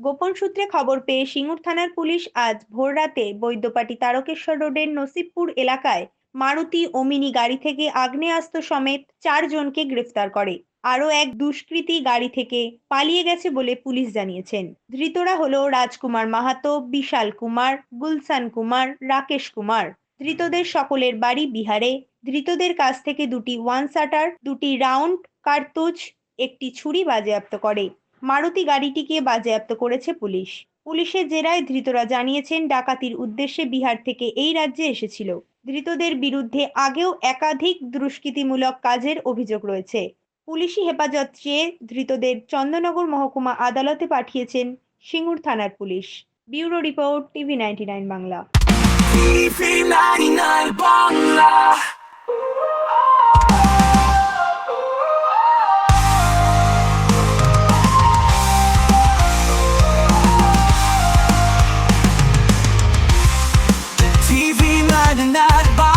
গোপন সূত্রে খবর পেয়ে সিঙ্গুর থানার পুলিশ আজ ভোররাতে বৈদ্যপাটি তারকেশ্বর রোডের নসিবপুর এলাকায় মারুতি ওমিনি গাড়ি থেকে আগ্নেয়াস্ত্র সমেত চারজনকে গ্রেফতার করে। আরও এক দুষ্কৃতী গাড়ি থেকে পালিয়ে গেছে বলে পুলিশ জানিয়েছেন। ধৃতরা হলো রাজকুমার মাহাতো, বিশাল কুমার গুলসান কুমার, রাকেশ কুমার। ধৃতদের সকলের বাড়ি বিহারে। ধৃতদের কাছ থেকে দুটি ওয়ান শাটার দুটি রাউন্ড, কার্তুজ একটি ছুরি বাজেয়াপ্ত করে। মারুতি গাড়িটিকে বাজেয়াপ্ত করেছে পুলিশ। পুলিশের জেরায় ধৃতরা জানিয়েছেন, ডাকাতির উদ্দেশ্যে বিহার থেকে এই রাজ্যে এসেছিল। ধৃতদের বিরুদ্ধে আগেও একাধিক দুষ্কৃতিমূলক কাজের অভিযোগ রয়েছে। পুলিশি হেফাজত চেয়ে ধৃতদের চন্দননগর মহকুমা আদালতে পাঠিয়েছেন সিঙ্গুর থানার police. Bureau report TV ninety Bangla. 99 Bangla TV 99